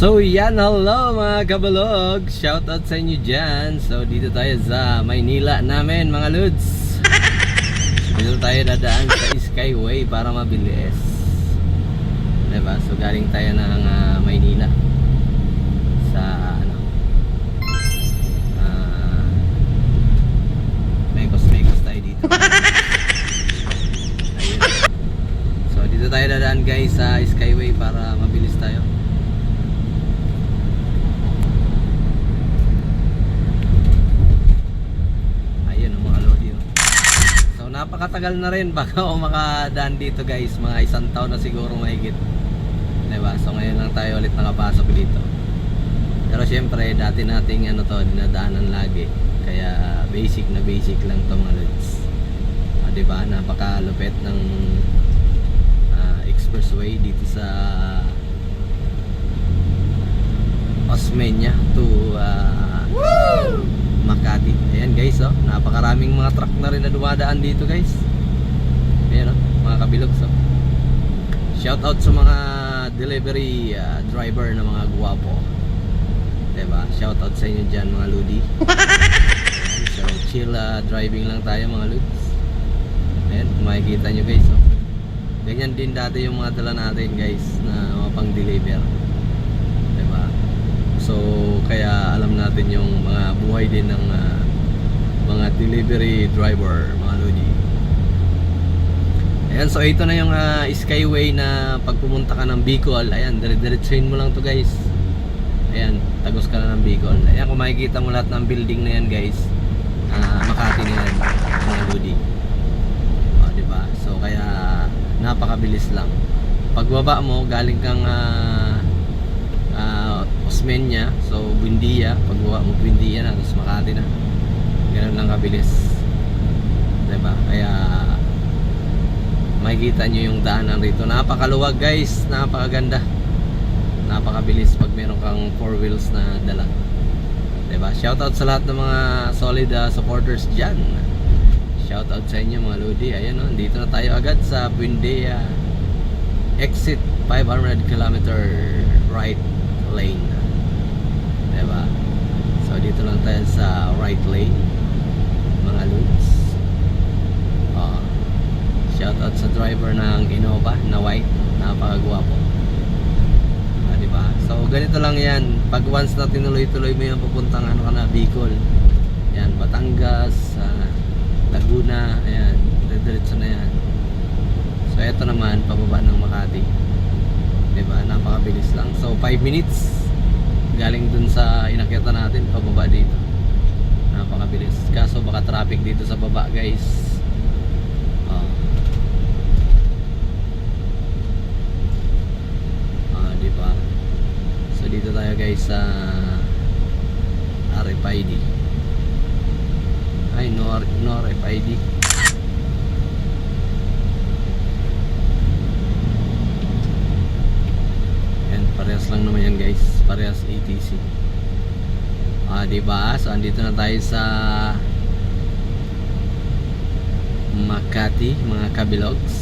So yan, hello mga kabalog. Shoutout sa inyo dyan. So dito tayo sa Maynila namin mga Lods Dito tayo dadaan sa Skyway para mabilis. Diba? So galing tayo ng ah, Maynila Sa ano ah Mekos Mekos tayo dito. Ayun. So dito tayo dadaan guys sa Skyway para mabilis tayo Ayun ang mga lodi. oh. So napakatagal na rin bago ako makadaan dito guys. Mga isang taon na siguro mahigit. Diba? So ngayon lang tayo ulit nakapasok dito. Pero syempre dati nating ano to, dinadaanan lagi. Kaya basic na basic lang to mga lods. Ah, diba? Napakalupit ng ah, expressway dito sa Osmeña to ah, Makati. Ayan guys, oh. Napakaraming mga truck na rin na dumadaan dito guys. Ayan oh, mga kabilog so. Shout out sa mga delivery ah, driver na mga guwapo. 'Di ba? Shout out sa inyo diyan mga ludi. So chill ah, driving lang tayo mga luds. Ayan, makikita nyo guys. Oh. Ganyan din dati yung mga dala natin guys na mga pang deliver. 'Di ba? So kaya alam natin yung mga buhay din ng ah, mga delivery driver, mga lodi. Ayan, so ito na yung ah, skyway na pag pumunta ka ng Bicol, ayan, dire-diretsuhin mo lang to guys. Ayan, tagos ka na ng Bicol. Ayan, kung makikita mo lahat ng building na yan guys, ah, Makati na yan, mga lodi. O, di ba? So kaya napakabilis lang. Pagbaba mo, galing kang ah, ah, Osmeña, so Buendia, pagbaba mo Buendia na, tapos Makati na. Ganun lang kabilis. 'Di ba? Kaya makikita nyo yung daanan rito. Napakaluwag guys, napakaganda. Napakabilis pag meron kang four wheels na dala. 'Di ba? Shoutout sa lahat ng mga solid ah, supporters diyan. Shoutout sa inyo mga lodi. Ayan oh, dito na tayo agad sa Buendia exit 500 kilometer right lane. 'Di ba? So dito lang tayo sa right lane mga lods. Oh. Shoutout sa driver ng Innova na white, napakagwapo. Ah, di ba? So ganito lang 'yan. Pag once na tinuloy-tuloy mo 'yan papuntang ano ka na Bicol. Yan, Batangas, ah, Laguna, ayan, diretso na 'yan. So ito naman pababa ng Makati. 'Di ba? Napakabilis lang. So 5 minutes galing dun sa inakyatan natin pababa dito. Napakabilis. Kaso baka traffic dito sa baba, guys. Oh. Ah, di ba? So dito tayo guys sa RFID. Ay, no, no RFID. Yan, parehas lang naman yan guys. Parehas ATC. Ah, di ba? So andito na tayo sa Makati, mga kabilogs.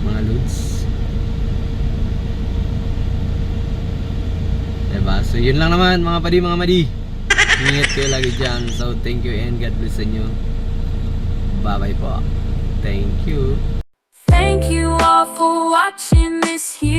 Mga ludes. Diba? So yun lang naman mga padi, mga madi. Ingat kayo lagi dyan. So thank you and God bless sa inyo. Bye bye po. Thank you. Thank you all for watching this here.